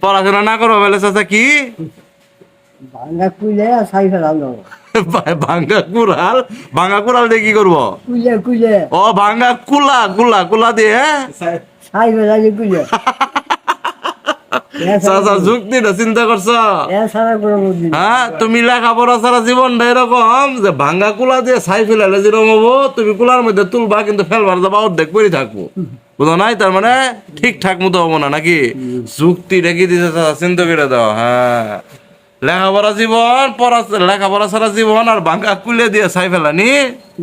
পড়াশোনা না করব বলে চাচা কি? ভাঙ্গা কুইলে সাই ফেলাম না। ভাঙ্গা কুড়াল? ভাঙ্গা কুড়াল দিয়ে কি করব? কুইলে কুইলে। ও ভাঙ্গা কুলা কুলা কুলা দিয়ে হ্যাঁ? সাই। ফেলালি কুইলে। চাচা যুক্তিটা চিন্তা করছ? সারা করে বুঝলি হ্যাঁ তুমি লেখাপড়া ছাড়া জীবনটা এরকম যে ভাঙ্গা কুলা দিয়ে ছাই ফেলালে যেরকম হব তুমি কুলার মধ্যে তুলবা কিন্তু ফেলবার যাবা অর্ধেক করে থাকব। বুঝো নাই? তার মানে ঠিকঠাক মতো হব না নাকি? যুক্তি রেখে দিতে চিন্তা করে দাও হ্যাঁ। লেখাপড়া জীবন পড়া লেখাপড়া ছাড়া জীবন আর ভাঙ্গা কুলে দিয়ে ছাই ফেলানি?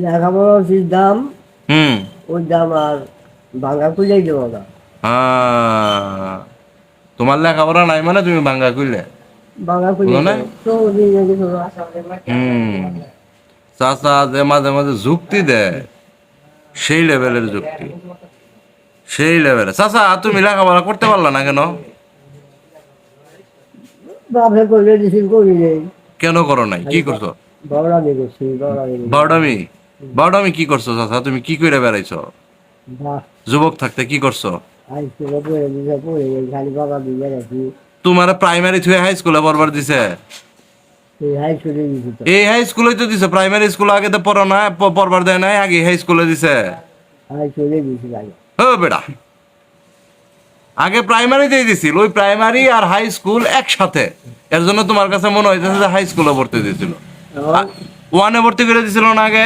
লেখাপড়ার যে দাম হুম। ওই দাম আর ভাঙ্গা কুইলেই দেবো না। হ্যাঁ। তোমার লেখাপড়া নাই মানে তুমি ভাঙ্গা কুইলে বুঝো না? তো দিন নাকি তো হুম। চাচা যে মাঝে মাঝে যুক্তি দেয় সেই লেভেলের যুক্তি। সেই লেভেলে চাচা তুমি লেখাপড়া করতে পারলা না কেন? বাপে করি নেই কেন করো নাই? কি করছ? করছি কি করছ চাচা? তুমি কি করে বেড়াইছো? যুবক থাকতে কি করছ? তোমার প্রাইমারি থুয়ে হাই স্কুলে পড়বার দিছে? এই হাই স্কুলে তো। দিছে প্রাইমারি স্কুল আগে তো পড়ো না পড়বার দেয় নাই আগে হাই স্কুলে দিছে? হাই স্কুলে দিছি ও বেটা। আগে প্রাইমারিতেই দিছিল ওই প্রাইমারি আর হাই স্কুল একসাথে। এর জন্য তোমার কাছে মনে হইতেছে যে হাই স্কুলে ভর্তি দিয়েছিল। ওয়ানে ভর্তি করে দিছিল না আগে?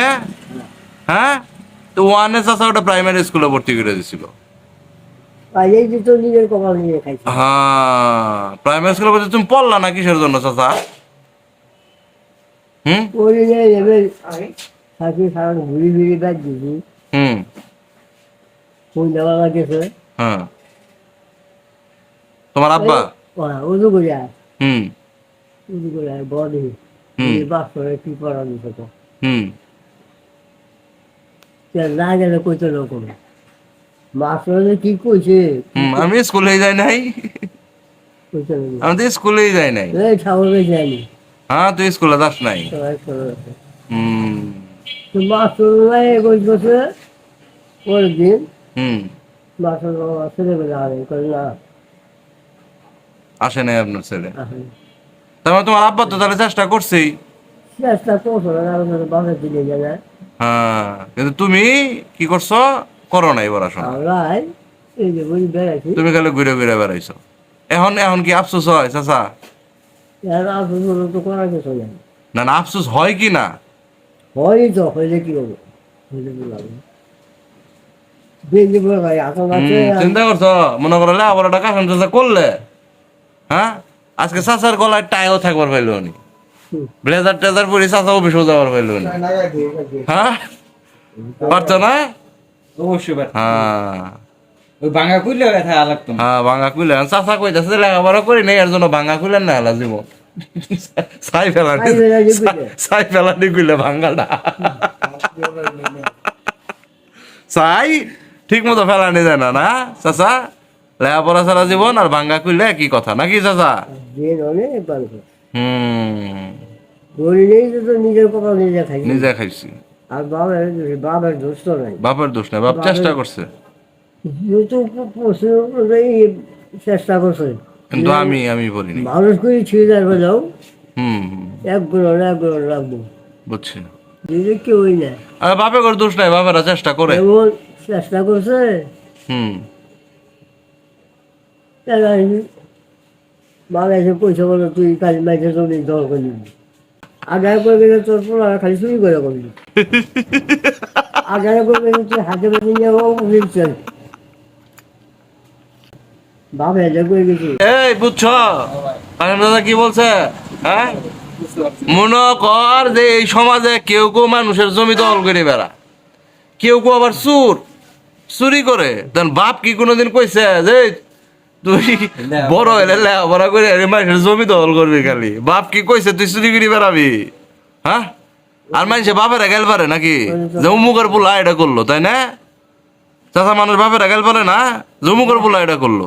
হ্যাঁ? তো ওয়ানে চাচা ওটা প্রাইমারি স্কুলে ভর্তি করে দিছিল। হ্যাঁ প্রাইমারি স্কুলে তুমি পড়লা না কিসের জন্য হুম? হুম। ফোন দেওয়া লাগেছে হ্যাঁ। তোমার আব্বা? হুম। বডি। বাস করে কি পড়া দিছে তো। হুম। না গেলে কইতে রকম মাস্টার কি কইছে? আমি স্কুলে যাই নাই। আমি তো স্কুলেই যাই নাই। এই হ্যাঁ তুই স্কুলে যাস নাই। হুম। তো মাস্টার পরের দিন হুম। মাস্টার বাবা ছেলেবেলা করে না? আসে নাই আপনার ছেলে। মানে তোমার আব্বা তো তাহলে চেষ্টা করছেই। চেষ্টা করছ না বাসা দিলে গেলে হ্যাঁ কিন্তু তুমি কি করছ? করো নাই পড়াশোনা। তুমি খালি ঘুরে ঘুরে বেড়াইছো। এখন এখন কি আফসোস হয় চাচা? না না আফসোস হয় কি না? হয়ই তো হইলে কি হব হইলে কি লাগবে বেঞ্জি বলে ভাই আসল আছে হুম, চিন্তা করছ? মনে করো আবার টাকা করলে? হ্যাঁ? আজকে চাচার গলায় টাইও থাকবার পাইলো নি। ব্লেজার টেজার পরে চাচা অফিসেও যাবার পাইলো নি। হ্যাঁ? পারছ না? অবশ্যই হ্যাঁ। লাগতো হ্যাঁ ভাঙা কুইলে। চাচা কইতাছে লেখাপড়া করি নাই এর জন্য ভাঙা কুইলেন না হেলা জীবন। সাই ফেলা সাই ফেলানি কইলে। সাই ফেলানি কইলে ভাঙাটা। সাই? ঠিক মতো ফেলানি যায় না না? চাচা লেখাপড়া ছাড়া জীবন আর ভাঙ্গা কইলে কি কথা? নাকি চাচা? হুম। নিজে খাই নিজে খাইছি। আর বাবার বাবার দোষ তো নাই। বাপের দোষ নাই বাপ চেষ্টা করছে। চেষ্টা করছে। কিন্তু আমি আমি বলিনি। মানুষ করে ছুঁয়ে যাবে যাও। হুম। এক গ্রহণ এক গ্রহণ রাখব। বুঝছি। না। আর ঘর দোষ নাই বাপেরা চেষ্টা করে। বাবা দল গেছি এই, বুঝছ? দাদা, কি বলছে? হ্যাঁ? মনে কর যে এই সমাজে কেউ কেউ মানুষের জমি দখল করে বেড়া কেউ কেউ আবার চুর। চুরি করে। তখন বাপ কি কোনোদিন কইছে যে তুই বড় হলে লেখাপড়া করে আরে মানুষের জমি দখল করবি খালি। বাপ কি কইছে তুই চুরি করে বেড়াবি? হ্যাঁ? আর মানুষে বাপেরা গেল পারে নাকি? যে উমুকের পোলা এটা করল তাই না? চাচা মানুষ বাপেরা গেল পারে না? যে উমুকের পোলা এটা করল।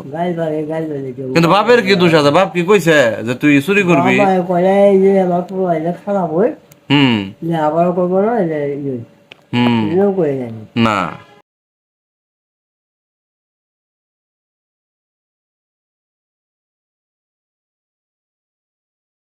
কিন্তু বাপের কি দোষ আছে? বাপ কি কইছে যে তুই চুরি করবি? হুম। আবার করব না।